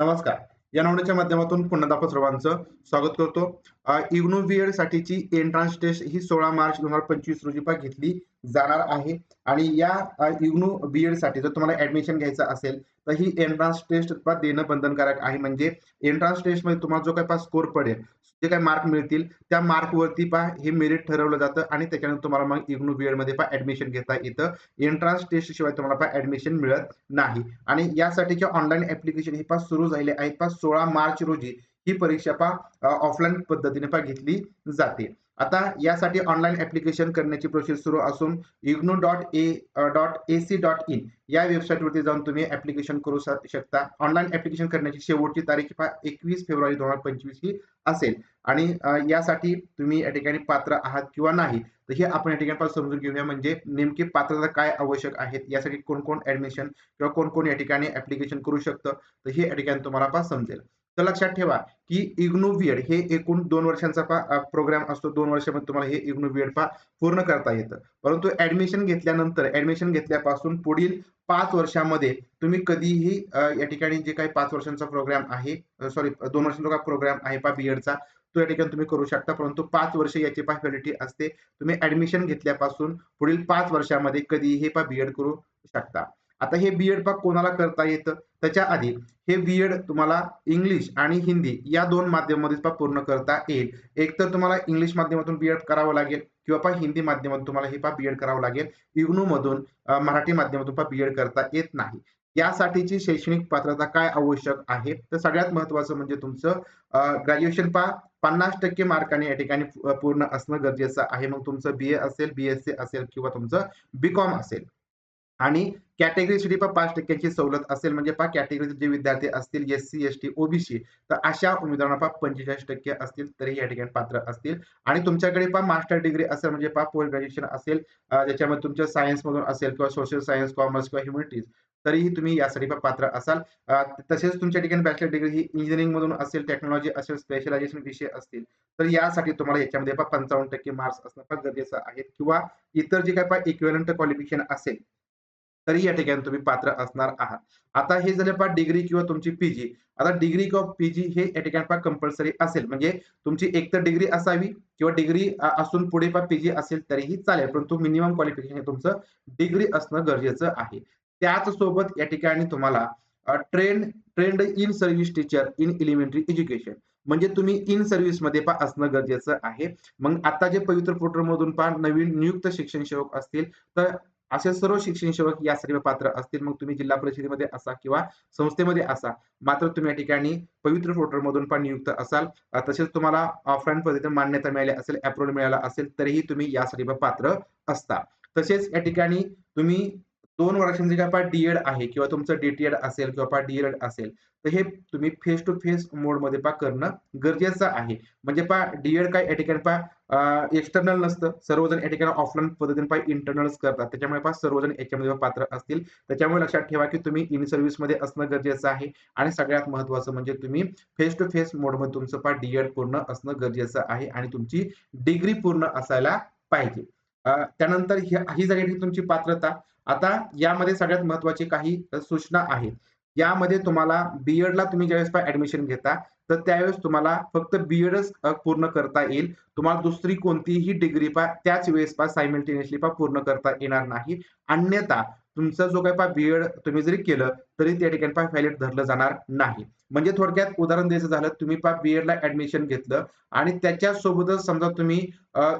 नमस्कार. या नावण्याच्या माध्यमातून पुन्हा आपण सर्वांचं स्वागत करतो. अ, इग्नू बीएड साठीची एंट्रान्स टेस्ट ही सोळा मार्च दोन हजार पंचवीस रोजी पा घेतली जाणार आहे. आणि या अ, इग्नू बीएडसाठी जर तुम्हाला ऍडमिशन घ्यायचं असेल तर ही एंट्रान्स टेस्ट देणं बंधनकारक आहे. म्हणजे एंट्रान्स टेस्टमध्ये तुम्हाला जो काही स्कोर पडेल जे काही मार्क मिळतील त्या मार्कवरती पा हे मेरिट ठरवलं जातं आणि त्याच्यानंतर तुम्हाला मग इग्नू बीएडमध्ये पा ऍडमिशन घेता येतं. एंट्रान्स टेस्ट शिवाय तुम्हाला पा ऍडमिशन मिळत नाही. आणि यासाठीचे ऑनलाईन ऍप्लिकेशन हे पा सुरू झाले आहेत. पा सोळा मार्च रोजी ही परीक्षा पा ऑफलाईन पद्धतीने पा घेतली जाते. आता यासाठी ऑनलाईन ऍप्लिकेशन करण्याची प्रोसेस सुरू असून IGNOU dot A dot A C dot in या वेबसाईटवरती जाऊन तुम्ही ऍप्लिकेशन करू शकता. ऑनलाईन ऍप्लिकेशन करण्याची शेवटची तारीख पा एकवीस फेब्रुवारी दोन हजार पंचवीस ही असेल. आणि यासाठी तुम्ही या ठिकाणी पात्र आहात किंवा नाही तर हे आपण या ठिकाणी समजून घेऊया. म्हणजे नेमकी पात्रता काय आवश्यक आहेत यासाठी कोण कोण ऍडमिशन किंवा कोण कोण या ठिकाणी ऍप्लिकेशन करू शकतं तर हे या ठिकाणी तुम्हाला समजेल. तर लक्षात ठेवा की इग्नोवियड बीएड हे एकूण दोन वर्षांचा पा प्रोग्राम असतो. दोन वर्षामध्ये तुम्हाला हे इग्नोवियड बीएड पा पूर्ण करता येतं. परंतु ऍडमिशन घेतल्यानंतर ऍडमिशन घेतल्यापासून पुढील पाच वर्षामध्ये तुम्ही कधीही या ठिकाणी जे काही पाच वर्षांचा प्रोग्राम आहे सॉरी दोन वर्षांचा प्रोग्राम आहे पा बीएडचा तो या ठिकाणी तुम्ही करू शकता. परंतु पाच वर्ष याची पा व्हॅलिडिटी असते. तुम्ही ऍडमिशन घेतल्यापासून पुढील पाच वर्षामध्ये कधीही पा बीएड करू शकता. आता हे बीएड पा कोणाला करता येतं? त्याच्या आधी हे बीएड तुम्हाला इंग्लिश आणि हिंदी या दोन माध्यमामध्ये पा पूर्ण करता येईल. एक तर तुम्हाला इंग्लिश माध्यमातून बीएड करावं लागेल किंवा पा हिंदी माध्यमातून तुम्हाला हे पा बीएड करावं लागेल. इग्नू मधून मराठी माध्यमातून पा बीएड करता येत नाही. यासाठीची शैक्षणिक पात्रता काय आवश्यक आहे? तर सगळ्यात महत्वाचं म्हणजे तुमचं ग्रॅज्युएशन पा पन्नास टक्के मार्काने या ठिकाणी पूर्ण असणं गरजेचं आहे. मग तुमचं बी ए असेल बीएससी असेल किंवा तुमचं बी कॉम असेल. आणि कॅटेगरीसाठी पण पाच टक्क्यांची सवलत असेल म्हणजे पा कॅटेगरीचे जे विद्यार्थी असतील S C S T OBC तर अशा उमेदवारांना पा पंचेचाळीस टक्के असतील तरी या ठिकाणी पात्र असतील. आणि तुमच्याकडे पा मास्टर डिग्री असेल म्हणजे पा पोस्ट ग्रॅज्युएशन असेल ज्याच्यामध्ये तुमच्या सायन्स मधून असेल किंवा सोशल सायन्स कॉमर्स किंवा ह्युमॅनिटीज तरीही तुम्ही यासाठी पण पात्र असाल. तसेच तुमच्या ठिकाणी बॅचलर डिग्री ही इंजिनिअरिंग मधून असेल टेक्नॉलॉजी असेल स्पेशलायझेशन विषय असतील तर यासाठी तुम्हाला याच्यामध्ये पंचावन्न टक्के मार्क्स असणं फार गरजेचं आहे. किंवा इतर जे काय पा इक्वेलंट क्वालिफिकेशन असेल तरी या ठिकाणी तुम्ही पात्र असणार आहात. आता हे झाले पा डिग्री किंवा तुमची पीजी आता डिग्री किंवा पीजी हे या ठिकाणी पा कंपल्सरी असेल. म्हणजे तुमची एक तर डिग्री असावी किंवा डिग्री असून पुढे पा पीजी असेल तरीही चालेल. परंतु मिनिमम क्वालिफिकेशन हे तुमचं डिग्री असणं गरजेचं आहे. त्याच सोबत या ठिकाणी तुम्हाला trained trained in service teacher in elementary education म्हणजे तुम्ही इन सर्व्हिसमध्ये पा असणं गरजेचं आहे. मग आता जे पवित्र पोर्टल मधून पा नवीन नियुक्त शिक्षण सेवक असतील तर असे सर्व शिक्षण सेवक सर्व पात्र असतील. मग तुम्ही जिल्हा परिषदेमध्ये असा किंवा संस्थेमध्ये असा. मात्र तुम्ही या ठिकाणी पवित्र पोर्टल मधून पण नियुक्त असाल. तसेच तुम्हाला ऑफलाईन पद्धतीने मान्यता मिळाली असेल अप्रुव्हल मिळाला असेल तरीही तुम्ही या सर्व पात्र असता. तसेच या ठिकाणी तुम्ही दोन वर्षांचे काय पाठ डीएड आहे किंवा तुमचं डीटीएड असेल किंवा पा डीएड असेल तर हे तुम्ही फेस टू फेस मोडमध्ये पा करणं गरजेचं आहे. म्हणजे पा डीएड काय या ठिकाणी पा एक्सटर्नल नसतं. सर्वजण या ठिकाणी ऑफलाईन पद्धतीने पा इंटरनल्स करतात. त्याच्यामुळे पा सर्वजण याच्यामध्ये पात्र असतील. त्याच्यामुळे लक्षात ठेवा की तुम्ही इन सर्व्हिसमध्ये असणं गरजेचं आहे. आणि सगळ्यात महत्वाचं म्हणजे तुम्ही फेस टू फेस मोडमध्ये तुमचं पा डीएड पूर्ण असणं गरजेचं आहे आणि तुमची डिग्री पूर्ण असायला पाहिजे. त्यानंतर ही जागेची तुमची पात्रता. आता यामध्ये सगळ्यात महत्वाची काही सूचना आहेत. यामध्ये तुम्हाला बीएडला तुम्ही ज्यावेळेस ऍडमिशन घेता तर त्यावेळेस तुम्हाला फक्त बीएडच पूर्ण करता येईल. तुम्हाला दुसरी कोणतीही डिग्री पा त्याच वेळेस पा सायमल्टेनियसली पा पूर्ण करता येणार नाही. अन्यथा तुमचा जो काही पा बीएड तुम्ही जरी केलं तरी त्या ठिकाणी पाय व्हॅलिड धरलं जाणार नाही. म्हणजे थोडक्यात उदाहरण द्यायचं झालं तुम्ही पाय बीएड ला ऍडमिशन घेतलं आणि त्याच्या सोबतच समजा तुम्ही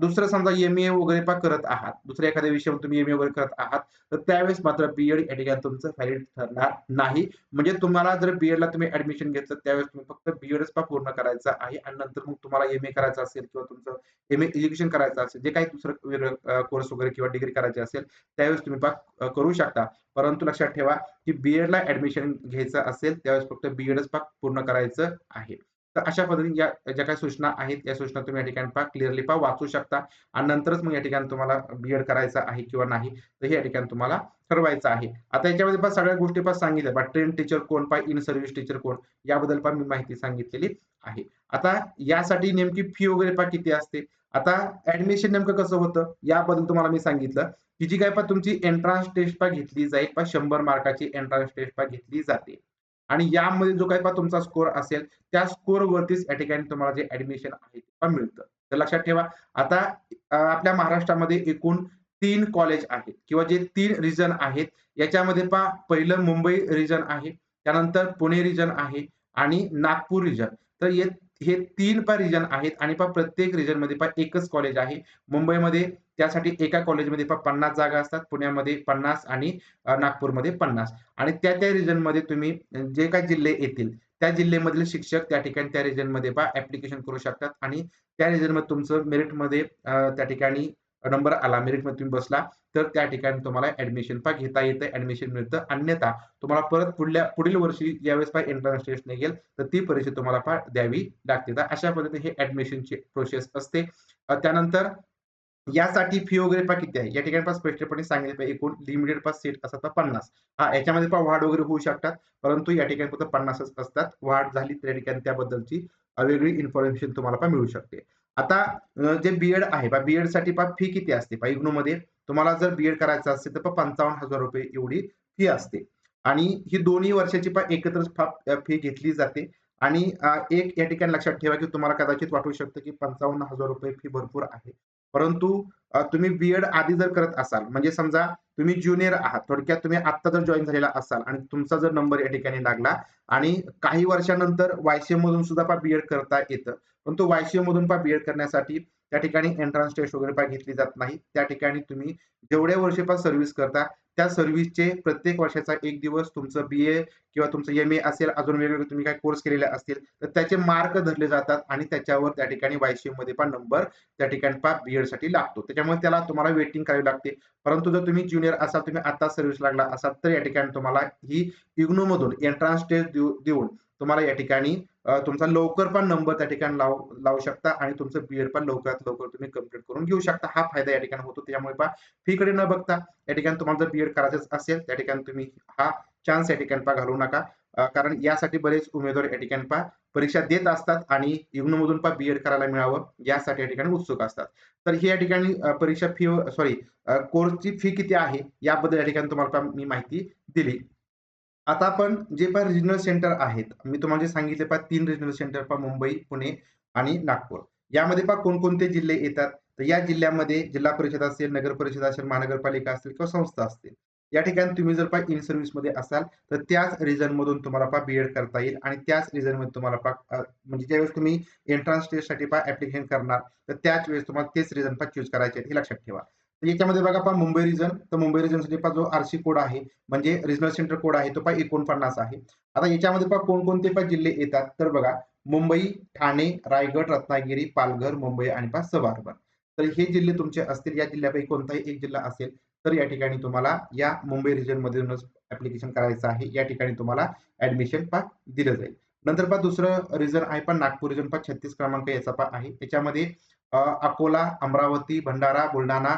दुसरं समजा एम ए वगैरे पा करत आहात दुसऱ्या एखाद्या विषयावर तुम्ही एम ए वगैरे करत आहात तर त्यावेळेस मात्र बीएड या ठिकाणी तुमचं व्हॅलिड ठरणार नाही. म्हणजे तुम्हाला जर बीएड ला तुम्ही ऍडमिशन घेतलं त्यावेळेस तुम्ही फक्त बीएडच पा पूर्ण करायचं आहे आणि नंतर मग तुम्हाला एम ए करायचं असेल किंवा तुमचं एम ए एज्युकेशन करायचं असेल जे काही दुसरं वेगळं कोर्स वगैरे किंवा डिग्री करायची असेल त्यावेळेस तुम्ही पा करू शकता. परंतु लक्षात ठेवा की बीएड ला ऍडमिशन घ्यायचं असेल त्यावेळेस फक्त बीएडच पा पूर्ण करायचं आहे. तर अशा पद्धतीने या ज्या काही सूचना आहेत या सूचना तुम्ही या ठिकाणी पहा क्लिअरली पहा वाचू शकता. आणि नंतरच मग या ठिकाणी तुम्हाला बीएड करायचं आहे किंवा नाही तर हे या ठिकाणी तुम्हाला ठरवायचं आहे. आता याच्यामध्ये पण सगळ्या गोष्टी पण सांगितल्या. पहा ट्रेन टीचर कोण पा इन सर्व्हिस टीचर कोण याबद्दल पण मी माहिती सांगितलेली आहे. आता यासाठी नेमकी फी वगैरे पहा किती असते? आता ऍडमिशन नेमकं कसं होतं? याबद्दल तुम्हाला मी सांगितलं की जी काय पा तुमची एंट्रान्स टेस्ट पा घेतली जाईल पा शंभर मार्काची एंट्रान्स टेस्ट पा घेतली जाते. आणि यामध्ये जो काही पा तुमचा स्कोर असेल त्या स्कोर वरतीच या ठिकाणी तुम्हाला जे ऍडमिशन आहे ते मिळतं. तर लक्षात ठेवा आता आपल्या महाराष्ट्रामध्ये एकूण तीन कॉलेज आहेत किंवा जे तीन रिजन आहेत याच्यामध्ये पहा पहिलं मुंबई रिजन आहे त्यानंतर पुणे रिजन आहे आणि नागपूर रिजन तर हे हे तीन पा रिजन आहेत आणि पहा प्रत्येक रिजनमध्ये पहा एकच कॉलेज आहे. मुंबईमध्ये त्यासाठी एका कॉलेजमध्ये पहा पन्नास जागा असतात. पुण्यामध्ये पन्नास आणि नागपूरमध्ये पन्नास. आणि त्या त्या रिजनमध्ये तुम्ही जे काही जिल्हे येतील त्या जिल्ह्यामधील शिक्षक त्या ठिकाणी त्या रिजनमध्ये पा पहा ऍप्लिकेशन करू शकतात. आणि त्या रिजनमध्ये तुमचं मेरिटमध्ये त्या ठिकाणी नंबर आला. मेरिटमध्ये तुम्ही बसला. तर त्या ठिकाणी तुम्हाला ऍडमिशन पा घेता येतं ऍडमिशन मिळतं. अन्यथा तुम्हाला परत पुढल्या पुढील वर्षी ज्यावेळेस पा एंट्रन्स टेस्ट निघेल तर ती परीक्षा तुम्हाला पा द्यावी लागते. तर अशा पद्धतीने हे ऍडमिशनची प्रोसेस असते. त्यानंतर यासाठी फी वगैरे पा किती आहे? या ठिकाणी पा स्पष्टपणे सांगितले पाहिजे. एकूण लिमिटेड पास सीट असतात पन्नास. हा याच्यामध्ये पण वाढ वगैरे होऊ शकतात. परंतु या ठिकाणी फक्त पन्नासच असतात. वाढ झाली त्या ठिकाणी त्याबद्दलची वेगळी इन्फॉर्मेशन तुम्हाला पहा मिळू शकते. आता जे बीएड आहे बा बीएडसाठी पा फी किती असते? पा इग्नोमध्ये तुम्हाला जर बीएड करायचं असेल तर पंचावन्न हजार रुपये एवढी फी असते. आणि ही दोन्ही वर्षाची पहा एकत्र फी घेतली जाते. आणि एक या ठिकाणी लक्षात ठेवा की तुम्हाला कदाचित वाटू शकतं की पंचावन्न हजार रुपये फी भरपूर आहे. परंतु तुम्ही बीएड आधी जर करत असाल म्हणजे समजा तुम्ही ज्युनियर आहात थोडक्यात तुम्ही आत्ता जर जॉईन झालेला असाल आणि तुमचा जर नंबर या ठिकाणी लागला आणि काही वर्षानंतर वायसीएम मधून सुद्धा पहा बीएड करता येतं. परंतु वायसीएम मधून पहा बीएड करण्यासाठी त्या ठिकाणी एंट्रन्स टेस्ट वगैरे पहा घेतली जात नाही. त्या ठिकाणी तुम्ही जेवढ्या वर्षे सर्व्हिस करता त्या सर्व्हिसचे प्रत्येक वर्षाचा एक दिवस तुमचं बी ए किंवा तुमचं एम ए असेल अजून वेगवेगळे तुम्ही काय कोर्स केलेले असतील तर त्याचे मार्क धरले जातात आणि त्याच्यावर त्या ठिकाणी वायसीएममध्ये पण नंबर त्या ठिकाणी पहा बीएडसाठी लागतो. त्याच्यामुळे त्याला तुम्हाला वेटिंग करावी लागते. परंतु जर तुम्ही ज्युनियर असाल तुम्ही आता सर्व्हिस लागला असाल तर या ठिकाणी तुम्हाला ही इग्नो मधून एंट्रन्स टेस्ट देऊन तुम्हाला या ठिकाणी तुमचा लवकर पण नंबर त्या ठिकाणी लावू लावू शकता आणि तुमचं बीएड पण लवकरात लवकर तुम्ही कंप्लीट करून घेऊ शकता. हा फायदा या ठिकाणी होतो. त्यामुळे पहा फी कडे न बघता या ठिकाणी तुम्हाला जर बीएड करायचं असेल त्या ठिकाणी तुम्ही हा चान्स या ठिकाणी पहा घालवू नका. कारण यासाठी बरेच उमेदवार या ठिकाणी पहा परीक्षा देत असतात आणि इग्नोमधून पहा बीएड करायला मिळावं यासाठी या ठिकाणी उत्सुक असतात. तर ही या ठिकाणी परीक्षा फी सॉरी कोर्सची फी किती आहे? याबद्दल या ठिकाणी तुम्हाला मी माहिती दिली. आता आपण जे पण रिजनल सेंटर आहेत मी तुम्हाला जे सांगितले पहा तीन रिजनल सेंटर पहा मुंबई पुणे आणि नागपूर. यामध्ये पहा कोणकोणते जिल्हे येतात? तर या जिल्ह्यामध्ये जिल्हा परिषद असेल नगर परिषद असेल महानगरपालिका असेल किंवा संस्था असतील. या ठिकाणी तुम्ही जर पहा इन सर्व्हिसमध्ये असाल तर त्याच रिझन मधून तुम्हाला पहा बीएड करता येईल आणि त्याच रिझनमध्ये तुम्हाला पहा म्हणजे ज्यावेळेस तुम्ही एंट्रन्स टेस्टसाठी पहा ऍप्लिकेशन करणार तर त्याच वेळेस तुम्हाला तेच रिजन पहा चूज करायचे हे लक्षात ठेवा. याच्यामध्ये बघा पहा मुंबई रिजन तर मुंबई रिजनसाठी पहा जो आरसी कोड आहे म्हणजे रिजनल सेंटर कोड आहे तो पहा एकोणपन्नास आहे. आता याच्यामध्ये पहा कोणकोणते पहा जिल्हे येतात? तर बघा मुंबई ठाणे रायगड रत्नागिरी पालघर मुंबई आणि पहा सब अर्बन तर हे जिल्हे तुमचे असतील या जिल्ह्यापैकी कोणताही एक जिल्हा असेल तर या ठिकाणी तुम्हाला या मुंबई रिजन मधूनच ऍप्लिकेशन करायचं आहे. या ठिकाणी तुम्हाला ऍडमिशन पा दिलं जाईल. नंतर पहा दुसरं रिजन आहे पण नागपूर रिजन पहा छत्तीस क्रमांक याचा पहा आहे. त्याच्यामध्ये अकोला अमरावती भंडारा बुलढाणा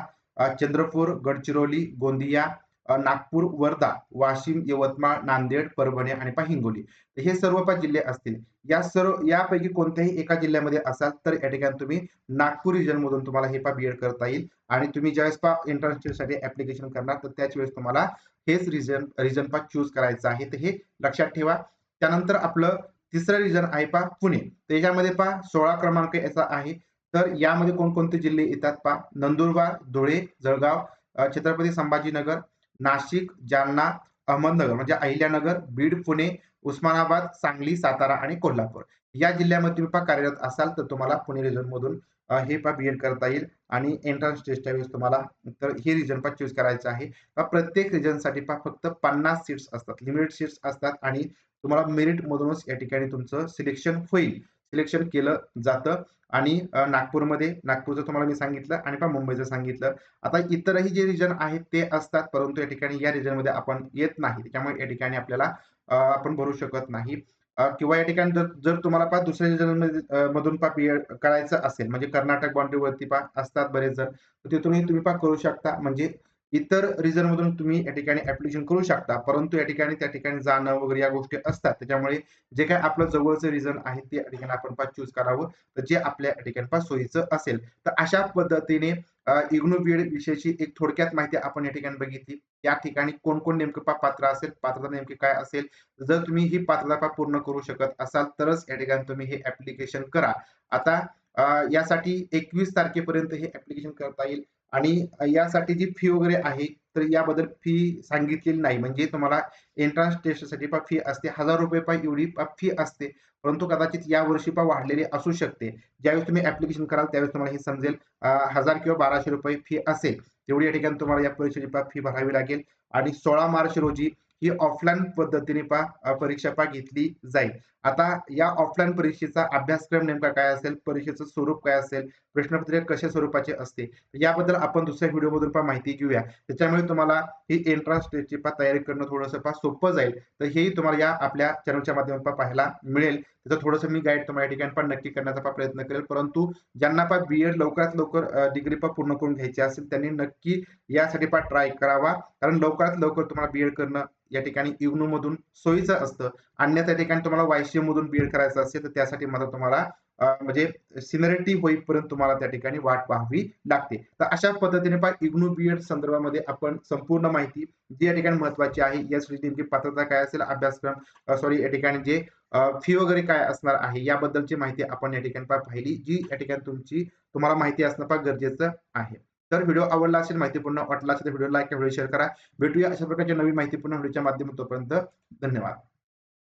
चंद्रपूर गडचिरोली गोंदिया नागपूर वर्धा वाशिम यवतमाळ नांदेड परभणी आणि हिंगोली हे सर्व पाच जिल्हे असतील. या सर्व यापैकी कोणत्याही एका जिल्ह्यामध्ये असाल तर या ठिकाणी तुम्ही नागपूर रिजन मधून तुम्हाला हे पा बीएड करता येईल. आणि तुम्ही ज्यावेळेस पा एंट्रन्ससाठी ऍप्लिकेशन करणार तर त्याच वेळेस तुम्हाला हेच रिजन रिजन पा चूज करायचं आहे. तर हे लक्षात ठेवा. त्यानंतर आपलं तिसरं रिजन आहे पा पुणे. त्याच्यामध्ये पा सोळा क्रमांक याचा आहे. तर यामध्ये कोणकोणते जिल्हे येतात पा नंदुरबार धुळे जळगाव छत्रपती संभाजीनगर नाशिक जालना अहमदनगर म्हणजे अहिल्यानगर बीड पुणे उस्मानाबाद सांगली सातारा आणि कोल्हापूर. या जिल्ह्यामध्ये तुम्ही पहा कार्यरत असाल तर तुम्हाला पुणे रिजन मधून हे हे पहा बीएड करता येईल आणि एंट्रन्स टेस्टच्या वेळेस तुम्हाला तर हे रिजन पा चूज करायचं आहे. प्रत्येक रिजनसाठी पहा फक्त पन्नास सीट्स असतात. लिमिटेड सीट्स असतात आणि तुम्हाला मेरिट मधूनच या ठिकाणी तुमचं सिलेक्शन होईल. सिलेक्शन केलं जातं. आणि नागपूरमध्ये नागपूरचं तुम्हाला मी सांगितलं आणि पहा मुंबईचं सांगितलं. आता इतरही जे रिजन आहेत ते असतात परंतु या ठिकाणी या रिजनमध्ये आपण येत नाही. त्यामुळे या ठिकाणी आपल्याला आपण भरू शकत नाही. किंवा या ठिकाणी जर जर तुम्हाला पहा दुसऱ्या रिजन मधून पा पी करायचं असेल म्हणजे कर्नाटक बाउंड्रीवरती पा असतात बरेच जण. तर तिथूनही तुम्ही पहा करू शकता. म्हणजे इतर रिझन मधून तुम्ही या ठिकाणी ऍप्लिकेशन करू शकता. परंतु या ठिकाणी त्या ठिकाणी जाणं वगैरे या गोष्टी असतात. त्याच्यामुळे जे काय आपलं जवळचं रिझन आहे ते या ठिकाणी आपण पास चूज करावं. तर जे आपल्या या ठिकाणी पास सोयीचं असेल. तर अशा पद्धतीने इग्नो बीएड विषयीची एक थोडक्यात माहिती आपण या ठिकाणी बघितली. या ठिकाणी कोण कोण नेमकं पा पात्र असेल? पात्रता नेमकी काय असेल? जर तुम्ही ही पात्रता पा पूर्ण करू शकत असाल तरच या ठिकाणी तुम्ही हे ऍप्लिकेशन करा. आता यासाठी एकवीस तारखेपर्यंत हे ऍप्लिकेशन करता येईल. आणि यासाठी जी फी वगैरे आहे तर याबद्दल फी सांगितलेली नाही. म्हणजे तुम्हाला एंट्रन्स टेस्टसाठी पा फी असते. हजार रुपये पा एवढी फी असते. परंतु कदाचित या वर्षी पा वाढलेली असू शकते. ज्यावेळेस तुम्ही ऍप्लिकेशन कराल त्यावेळेस तुम्हाला हे समजेल हजार किंवा बाराशे रुपये फी असेल. तेवढी या ठिकाणी तुम्हाला या परीक्षेची पा फी भरावी लागेल. आणि सोळा मार्च रोजी ही ऑफलाईन पद्धतीने पा परीक्षा पा घेतली जाईल. आता या ऑफलाईन परीक्षेचा अभ्यासक्रम नेमका काय असेल? परीक्षेचं स्वरूप काय असेल? प्रश्नपत्रिका कशा स्वरूपाचे असते? याबद्दल आपण दुसऱ्या व्हिडिओमधून पा माहिती घेऊया. त्याच्यामुळे तुम्हाला ही एंट्रन्स टेस्टची पा तयारी करणं थोडंसं पा सोपं जाईल. तर हेही तुम्हाला या आपल्या चॅनलच्या माध्यमातून पाहायला मिळेल. त्याचं थोडंसं मी गाईड तुम्हाला या ठिकाणी पण नक्की करण्याचा पा प्रयत्न करेल. परंतु ज्यांना पा बी एड लवकरात लवकर डिग्री पा पूर्ण करून घ्यायची असेल त्यांनी नक्की यासाठी पा ट्राय करावा. कारण लवकरात लवकर तुम्हाला बी एड करणं या ठिकाणी इग्नो मधून सोयीचं असतं. अन्यथा त्या ठिकाणी तुम्हाला वायसीएम मधून बीएड करायचं असेल तर त्यासाठी मला तुम्हाला म्हणजे सिनरिटी होईपर्यंत तुम्हाला त्या ठिकाणी वाट पाहावी लागते. तर अशा पद्धतीने पहा इग्नू बीएड संदर्भामध्ये आपण संपूर्ण माहिती जी या ठिकाणी महत्वाची आहे यासाठी नेमकी पात्रता काय असेल अभ्यासक्रम सॉरी या ठिकाणी जे फी वगैरे काय असणार आहे याबद्दलची माहिती आपण या ठिकाणी पाहिली जी या ठिकाणी तुमची तुम्हाला माहिती असणं फार गरजेचं आहे. तर व्हिडिओ आवडला असेल माहितीपूर्ण वाटला असेल तर व्हिडिओ लाईक व्हिडिओ शेअर करा. भेटूया अशा प्रकारच्या नवीन माहितीपूर्ण व्हिडिओच्या माध्यमातून तोपर्यंत धन्यवाद.